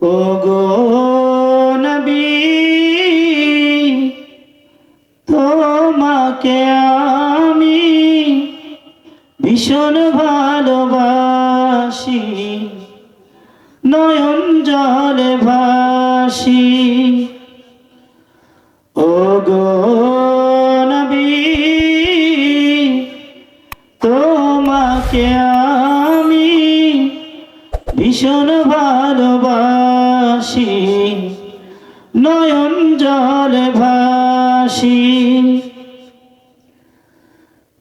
ও গো নবী, তোমাকে আমি ভীষণ ভালোবাসি, নয়ন জলে ভাসি। ও গো তোমাকে আমি ভীষণ ভালোবাসি। নয়ন জলে ভাসি।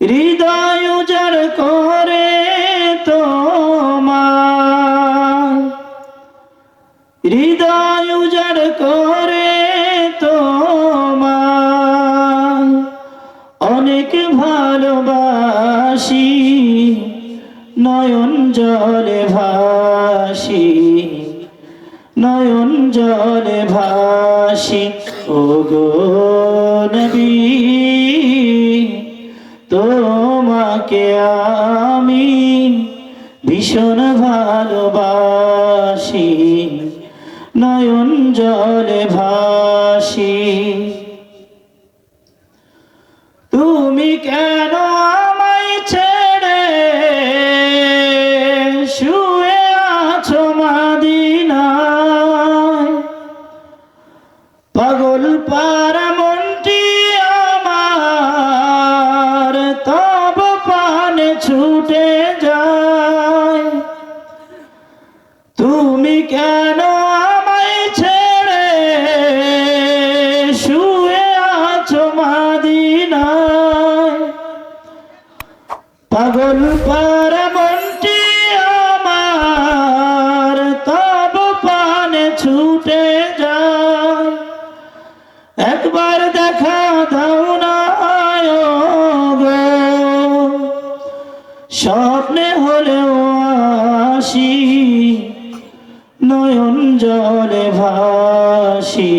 হৃদয় উজাড় করে তোমার হৃদয় উজাড় করে তোমার অনেক ভালোবাসি, নয়ন জলে ভাসি জলে ভাসি ও গো নবী তোমাকে আমি ভীষণ ভালোবাসি। নয়ন জলে ভাসি ছুটে যায়। তুমি কেন আমায় ছেড়ে শুয়ে পাগল পার মনটি আমার, তব পানে ছুটে যায়। একবার দেখা স্বপ্নে হলেও আসি, নয়ন জলে ভাসি,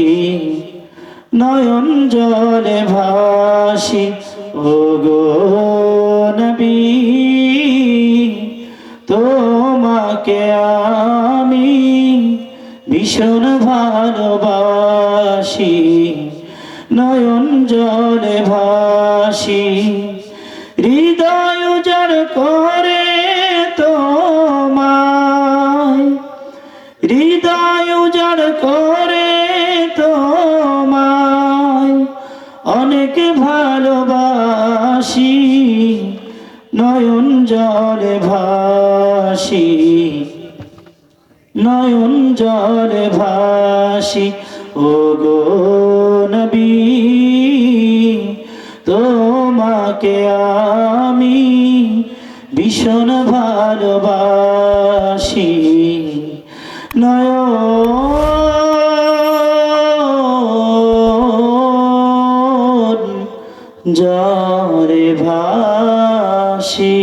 নয়ন জলে ভাসি ও গো নবী, তোমাকে আমি ভীষণ ভালোবাসি, নয়ন জলে ভাসি, হৃদয় উজাড় করে তোমায়। হৃদয় উজাড় করে তোমায়। অনেক ভালোবাসি, নয়ন জলে ভাসি। নয়ন জলে ভাসি ও গো নবী, তোমাকে আমি ভীষণ ভালোবাসি। নয় জরে ভাসি।